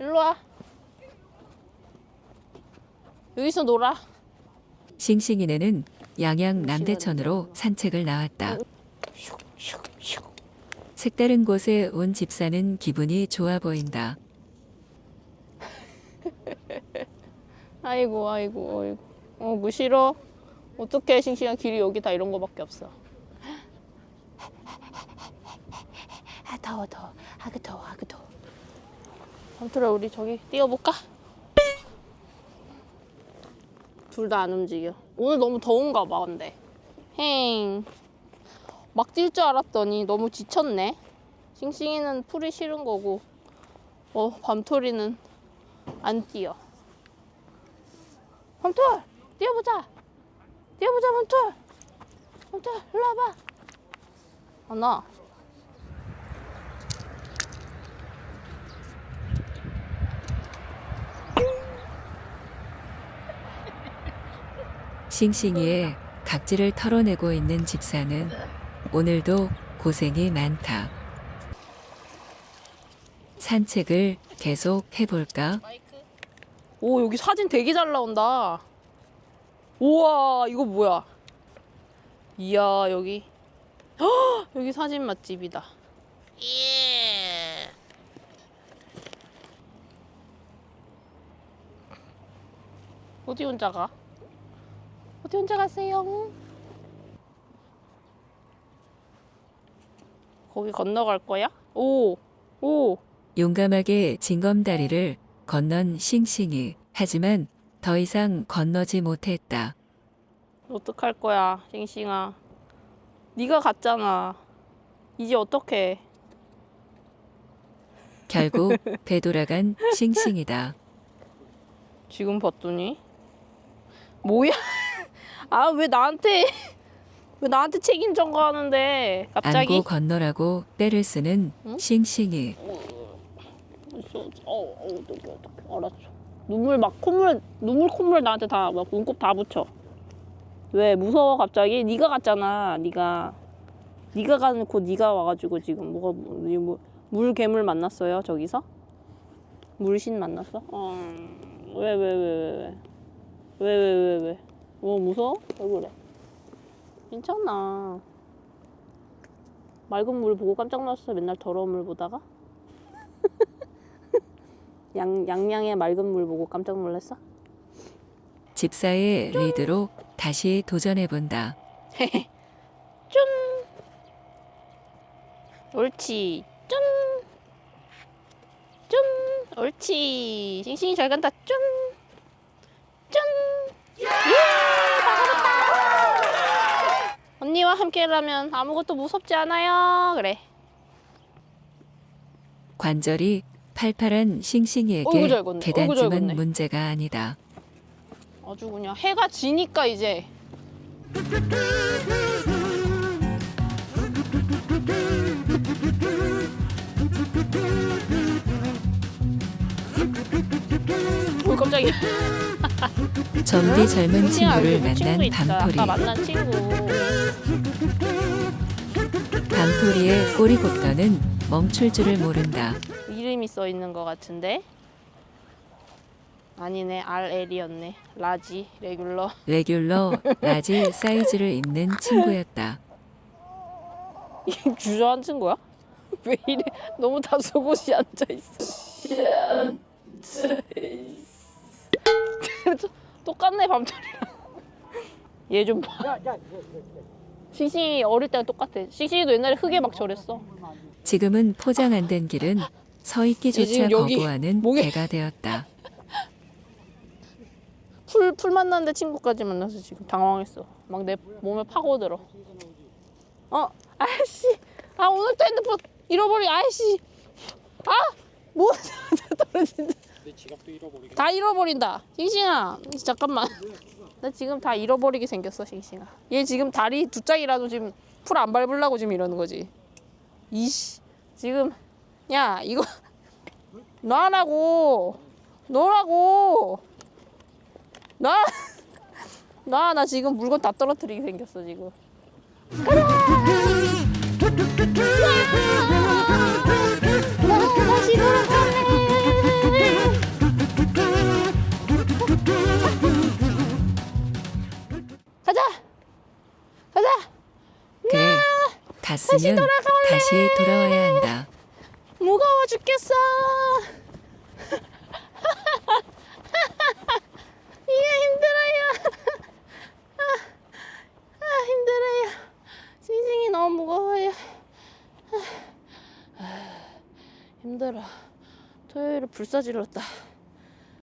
일로 와. 여기서 놀아. 싱싱이네는 양양 남대천으로 산책을 나왔다. 색다른 곳에 온 집사는 기분이 좋아 보인다. 아이고 아이고 아이고. 어, 뭐 싫어? 어떻게 싱싱한 길이 여기 다 이런 거밖에 없어. 아 더워 더워. 아그 더워 아그 더워. 아무튼 우리 저기 뛰어볼까? 둘 다 안 움직여. 오늘 너무 더운가 봐 근데. 행. 막 뛸 줄 알았더니 너무 지쳤네. 싱싱이는 풀이 싫은 거고, 어 밤토리는 안 뛰어. 밤톨 뛰어보자. 뛰어보자 밤톨. 밤톨 일로 와봐. 안 와. 싱싱이의 각질을 털어내고 있는 집사는 오늘도 고생이 많다. 산책을 계속 해볼까? 오 여기 사진 되게 잘 나온다. 우와 이거 뭐야? 이야 여기 헉, 여기 사진 맛집이다. 예. 어디 혼자 가? 어디 혼자 가세요? 거기 건너갈 거야? 오, 오. 용감하게 징검다리를 건넌 싱싱이. 하지만 더 이상 건너지 못했다. 어떡할 거야, 싱싱아. 네가 갔잖아. 이제 어떡해. 결국 되돌아간 싱싱이다. 지금 봤더니 뭐야? 아 왜 나한테 왜 나한테 책임 전가하는데 갑자기? 안고 건너라고 때를 쓰는 응? 싱싱이. 어, 어, 어떡해, 어떡해. 알았어. 눈물 막 콧물 눈물 콧물 나한테 다 막 눈곱 다 붙여. 왜 무서워 갑자기? 네가 갔잖아. 네가 네가 가는 곧 네가 와가지고 지금 뭐가 뭐, 이 뭐, 물 괴물 만났어요 저기서? 물신 만났어? 어. 왜 왜 왜 왜 왜 왜 왜 왜? 뭐 무서워? 왜 그래? 괜찮아. 맑은 물 보고 깜짝 놀랐어. 맨날 더러운 물 보다가. 양, 양양의 맑은 물 보고 깜짝 놀랐어? 집사의 리드로 다시 도전해 본다. 좀 옳지 좀좀 옳지 싱싱이 잘 간다 좀좀 예! 언니와 함께라면 아무것도 무섭지 않아요 그래 관절이 팔팔한 싱싱이에게 어이구, 잘 걷네. 어이구, 잘 계단쯤은 걷네. 문제가 아니다. 아주 그냥 해가 지니까 이제 어 깜짝이야 점디 젊은 친구를 친구 만난 있다. 아까 만난 친구 밤토리의 꼬리 곱더는 멈출 줄을 모른다. 이름이 써 있는 것 같은데 아니네 RL이었네 라지 레귤러 레귤러 라지 사이즈를 입는 친구였다. 주저앉은 거야? 왜 이래 너무 다 속옷이 앉아 있어 똑같네 밤철이랑 얘 좀 봐. 싱 싱이 어릴 때랑 똑같아 싱싱이도 옛날에 흙에 막 절했어 지금은 포장 안 된 길은 서 있기조차 지금 여기 거부하는 목에- 개가 되었다. 풀, 풀 만났는데 친구까지 만나서 지금 당황했어. 막 내 몸에 파고들어. 어, 아저씨. 아, 오늘 또 핸드폰 잃어버리, 아저씨. 아! 뭐, 떨어진다. 내 지갑도 잃어버리게. 다 잃어버린다. 싱싱아, 잠깐만. 나 지금 다 잃어버리게 생겼어, 싱싱아. 얘 지금 다리 두 짝이라도 지금 풀 안 밟으려고 지금 이러는 거지. 이씨 지금 야 이거 놔라고 너라고 나. 나, 나 지금 물건 다 떨어뜨리게 생겼어, 지금. 다시 갔으면 다시 돌아와야 한다. 무거워 죽겠어. 이게 힘들어요. 아, 아, 힘들어요. 싱싱이 너무 무거워요. 아, 아, 힘들어. 토요일에 불사질렀다.